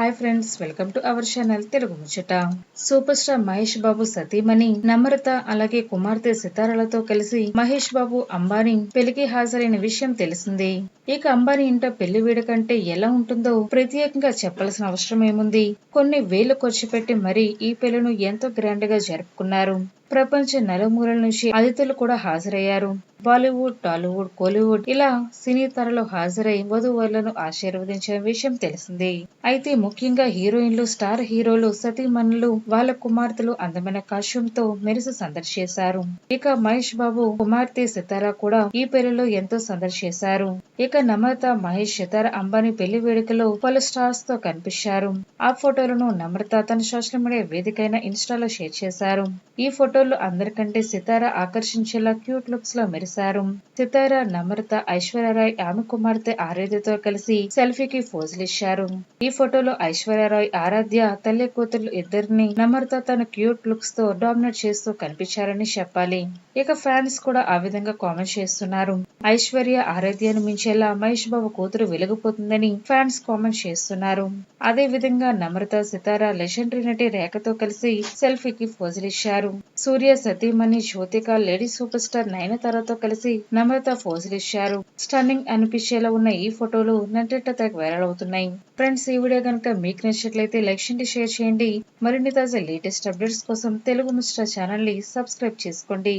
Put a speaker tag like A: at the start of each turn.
A: Hi friends welcome to our channel Telugu Muchchata super star Mahesh Babu సతీమణి నమ్రత అలాగే కుమార్తె సితారాలతో కలిసి మహేష్ బాబు అంబానీ పెళ్ళికి హాజరైన విషయం తెలిసింది. ఇక అంబానీ ఇంట పెళ్ళి వేడుకంటే ఎలా ఉంటుందో ప్రత్యేకంగా చెప్పాల్సిన అవసరం ఏముంది? కొన్ని వేలు ఖర్చు పెట్టి మరీ ఈ పెళ్ళిను ఎంతో గ్రాండ్గా జరుపుకున్నారు. ప్రపంచ నలుమూలల నుంచి అతిథులు కూడా హాజరయ్యారు. బాలీవుడ్ టాలీవుడ్ కోలీవుడ్ ఇలా సినీ తరలో హాజరై వధువరులను ఆశీర్వదించిన విషయం తెలిసింది. అయితే ముఖ్యంగా హీరోయిన్లు స్టార్ హీరోలు సతీమణులు వాళ్ళ కుమార్తెలు అందమైన కాశ్యం తో మెరుసు సందడి చేశారు. ఇక మహేష్ బాబు కుమార్తె సితారా కూడా ఈ పెళ్ళిలో ఎంతో సందడి చేశారు. ఇక నమ్రత మహేష్ సితార అంబానీ పెళ్ళి వేడుకలో పలు స్టార్స్తో కనిపించారు. ఆ ఫోటోలను నమ్రత తన సోషల్ మీడియా వేదికైన ఇన్స్టాలో షేర్ చేశారు. ఈ ఫోటో ఫోటోలు అందరికంటే సితార ఆకర్షించేలా క్యూట్ లుక్స్లో మెరిశారు. సితార నమ్రత ఐశ్వర్యరాయ్ ఆమె కుమార్తె ఆరాధ్యతో కలిసి సెల్ఫీకి ఫోజులు ఇచ్చారు ఈ ఫోటోలో ఐశ్వర్యరాయ్ ఆరాధ్య తల్లి కూతురు ఇద్దరిని నమ్రత తన క్యూట్ లుక్స్తో డామినేట్ చేస్తూ కనిపించారని చెప్పాలి. ఇక ఫ్యాన్స్ కూడా ఆ విధంగా కామెంట్ చేస్తున్నారు. ఐశ్వర్య ఆరాధ్యను మించేలా మహేష్ బాబు కూతురు వెలిగిపోతుందని ఫ్యాన్స్ కామెంట్ చేస్తున్నారు. అదే విధంగా నమ్రత సితార లెజెండరీ నటి రేఖతో కలిసి సెల్ఫీకి ఫోజులిచ్చారు. సూర్య సతీమణి జ్యోతిక లేడీ సూపర్ స్టార్ నయనతారతో కలిసి నమ్రత ఫోజులిచ్చారు. స్టన్నింగ్ అనిపించేలా ఉన్న ఈ ఫోటోలు నెట్టిట తెగ వైరల్ అవుతున్నాయి. ఫ్రెండ్స్ ఈ వీడియో కనుక మీకు నచ్చినట్లయితే లైక్ చేయండి షేర్ చేయండి. మరిన్ని తాజా లేటెస్ట్ అప్డేట్స్ కోసం తెలుగు ముస్టా ఛానల్ని సబ్స్క్రైబ్ చేసుకోండి.